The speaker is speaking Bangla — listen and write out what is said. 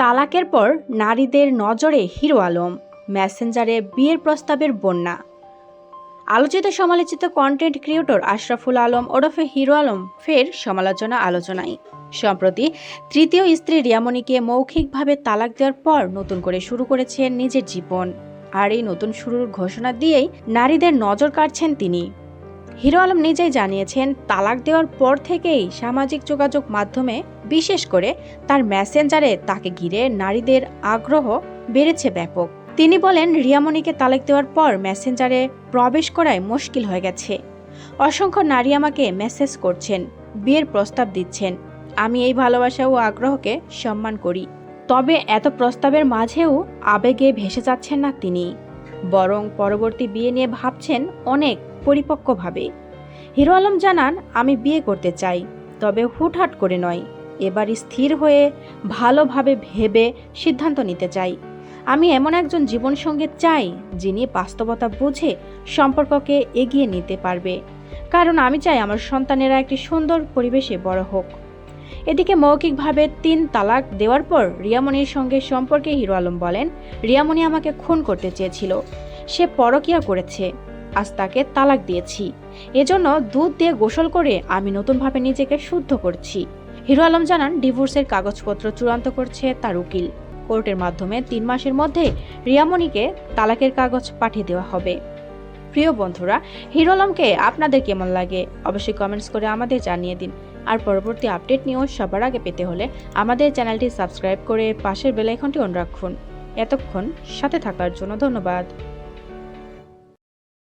তালাকের পর নারীদের নজরে হিরো আলম, মেসেঞ্জারে বিয়ের প্রস্তাবের বন্যা। আলোচিত সমালোচিত কন্টেন্ট ক্রিয়েটর আশরাফুল আলম ওরফে হিরো আলম ফের সমালোচনা আলোচনায়। সম্প্রতি তৃতীয় স্ত্রী রিয়ামণিকে মৌখিকভাবে তালাক দেওয়ার পর নতুন করে শুরু করেছেন নিজের জীবন। আর এই নতুন শুরুর ঘোষণা দিয়েই নারীদের নজর কাড়ছেন তিনি। হিরো আলম নিজেই জানিয়েছেন, তালাক দেওয়ার পর থেকেই সামাজিক যোগাযোগ মাধ্যমে, বিশেষ করে তার মেসেঞ্জারে তাকে ঘিরে নারীদের আগ্রহ বেড়েছে ব্যাপক। তিনি বলেন, রিয়ামণিকে তালাক দেওয়ার পর মেসেঞ্জারে প্রবেশ করায় মুশকিল হয়ে গেছে। অসংখ্য নারী আমাকে মেসেজ করছেন, বিয়ের প্রস্তাব দিচ্ছেন। আমি এই ভালোবাসা ও আগ্রহকে সম্মান করি। তবে এত প্রস্তাবের মাঝেও আবেগে ভেসে যাচ্ছেন না তিনি। বরং পরবর্তী বিয়ে নিয়ে ভাবছেন অনেক পরিপক্কভাবে। হিরো আলম জানান, আমি বিয়ে করতে চাই, তবে হুটহাট করে নয়। এবার স্থির হয়ে ভালোভাবে ভেবে সিদ্ধান্ত নিতে চাই। আমি এমন একজন জীবনসঙ্গী চাই, যিনি বাস্তবতা বুঝে সম্পর্ককে এগিয়ে নিতে পারবে। কারণ আমি চাই আমার সন্তানেরা একটি সুন্দর পরিবেশে বড় হোক। এদিকে মৌখিকভাবে তিন তালাক দেওয়ার পর রিয়ামণির সঙ্গে সম্পর্কে হিরো আলম বলেন, রিয়ামণি আমাকে খুন করতে চেয়েছিল। সে পরকিয়া করেছে। আজ তাকে তালাক দিয়েছি। এজন্য দুধ দিয়ে গোসল করে আমি নতুনভাবে নিজেকে শুদ্ধ করছি। হিরো আলম জানান, ডিভোর্সের কাগজপত্র চূড়ান্ত করছে তার উকিল। কোর্টের মাধ্যমে তিন মাসের মধ্যে রিয়ামণিকে তালাকের কাগজ পাঠিয়ে দেওয়া হবে। প্রিয় বন্ধুরা, হিরো আলমকে আপনাদের কেমন লাগে? অবশ্যই কমেন্টস করে আমাদের জানিয়ে দিন। আর পরবর্তী আপডেট নিয়েও সবার আগে পেতে হলে আমাদের চ্যানেলটি সাবস্ক্রাইব করে পাশের বেলাইকনটি অন রাখুন। এতক্ষণ সাথে থাকার জন্য ধন্যবাদ।